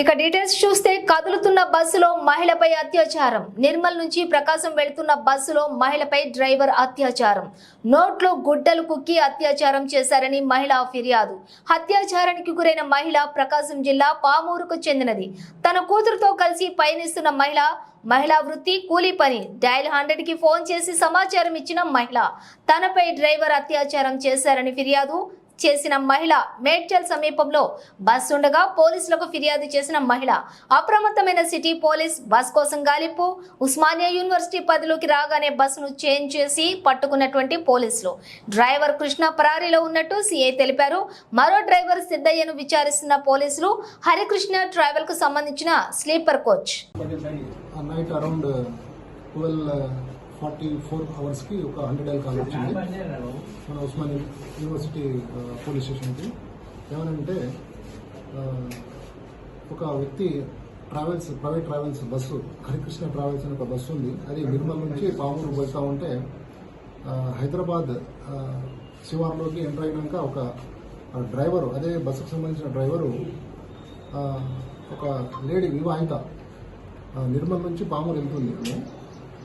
ఇక డీటెయిల్స్ చూస్తే కదులుతున్న బస్సులో మహిళపై అత్యాచారం. నిర్మల్ నుంచి ప్రకాశం వెళుతున్న బస్సులో మహిళపై డ్రైవర్ అత్యాచారం. నోట్లో గుడ్డలు కుక్కి అత్యాచారం చేశారని మహిళ ఫిర్యాదు. అత్యాచారానికి గురైన మహిళ ప్రకాశం జిల్లా పామూరుకు చెందినది. తన కూతురుతో కలిసి పయనిస్తున్న మహిళ మహిళా వృత్తి కూలీ పని. డైల్ హండ్రెడ్కి ఫోన్ చేసి సమాచారం ఇచ్చిన మహిళ తనపై డ్రైవర్ అత్యాచారం చేశారని ఫిర్యాదు. చేసిన మహిళ మేడ్చల్ సమీపంలో బస్ ఉండగా పోలీసులకు ఫిర్యాదు చేసిన మహిళ అప్రమత్తమైన సిటీ పోలీస్ బస్ కోసం గాలింపు ఉస్మానియా యూనివర్సిటీ పరిధిలోకి రాగానే బస్సును చేంజ్ చేసి పట్టుకున్నటువంటి పోలీసులు. డ్రైవర్ కృష్ణ పరారీలో ఉన్నట్టు సిఐ తెలిపారు. మరో డ్రైవర్ సిద్ధయ్యను విచారిస్తున్న పోలీసులు హరికృష్ణ ట్రావెల్కు సంబంధించిన sleeper coach. Night around twelve forty four అవర్స్కి ఒక హండ్రెడ్ ఎల్ కాల్ వచ్చింది. మన ఉస్మాన్ యూనివర్సిటీ పోలీస్ స్టేషన్కి. ఏమనంటే ఒక వ్యక్తి travels private travels bus Harikrishna travels అనే ఒక బస్సు ఉంది. అది నిర్మల్ నుంచి పామూరు పోతా ఉంటే హైదరాబాద్ శివార్లోకి ఎంటర్ అయినాక ఒక డ్రైవరు అదే బస్సుకు సంబంధించిన డ్రైవరు ఒక లేడీ వివాహిత నిర్మల్ నుంచి పామూరు వెళ్తుంది.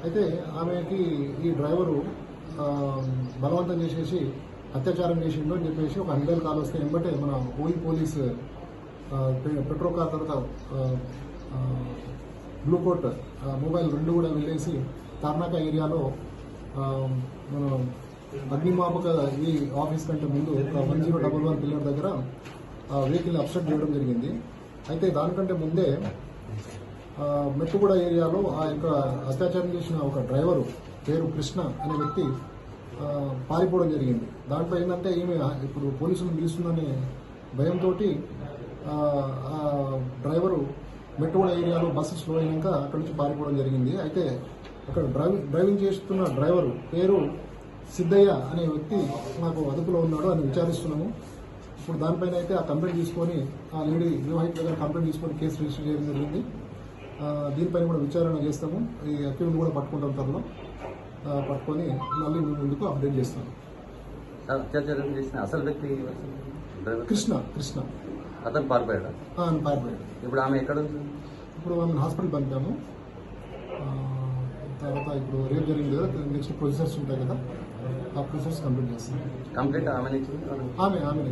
అయితే ఆమెకి ఈ డ్రైవరు బలవంతం చేసేసి అత్యాచారం చేసిండు అని చెప్పేసి ఒక హండ్రెడ్ కాల్ వస్తే వెంబటే మన ఓయి పోలీస్ పె- పెట్రోల్ కార్ తర్వాత బ్లూకోట్ మొబైల్ రెండు కూడా వెళ్ళేసి తార్నాక ఏరియాలో మన అగ్నిమాపక ఈ ఆఫీస్ కంటే ముందు one zero double one pillar దగ్గర వెహికల్ అప్సెట్ చేయడం జరిగింది. అయితే దానికంటే ముందే మెట్టుగూడ ఏరియాలో ఆ యొక్క అత్యాచారం చేసిన ఒక డ్రైవరు పేరు కృష్ణ అనే వ్యక్తి పారిపోవడం జరిగింది. దాంట్లో ఏంటంటే ఈమె ఇప్పుడు పోలీసులు పిలుస్తుందనే భయంతో ఆ డ్రైవరు మెట్టుగూడ ఏరియాలో బస్సు స్లో అయినాక అక్కడి నుంచి పారిపోవడం జరిగింది. అయితే అక్కడ డ్రైవింగ్ డ్రైవింగ్ చేస్తున్న డ్రైవరు పేరు సిద్ధయ్య అనే వ్యక్తి మాకు అదుపులో ఉన్నాడు అని విచారిస్తున్నాము. ఇప్పుడు దానిపైన అయితే ఆ కంప్లైంట్ తీసుకొని ఆ లేడీ వివాహిత దగ్గర కంప్లైంట్ తీసుకొని కేసు రిజిస్టర్ చేయడం జరిగింది. దీనిపైన కూడా విచారణ చేస్తాము. ఈ అక్యూజ్ కూడా పట్టుకుంటాం త్వరలో. పట్టుకొని మళ్ళీ ముందుకు అప్డేట్ అత్యాచారం చేసిన అసలు వ్యక్తి కృష్ణ కృష్ణ. అతను పారిపోయాడు? పారిపోయాడు. ఇప్పుడు ఆమె ఎక్కడ ఉంది? ఇప్పుడు ఆమెను హాస్పిటల్ పంపాము. తర్వాత ఇప్పుడు రేపు జరిగింది కదా నెక్స్ట్ ప్రొసెసర్స్ ఉంటాయి కదా ఆ ప్రొసెస్ కంప్లీట్ చేస్తాం కంప్లీట్ ఆమె ఆమె ఆమె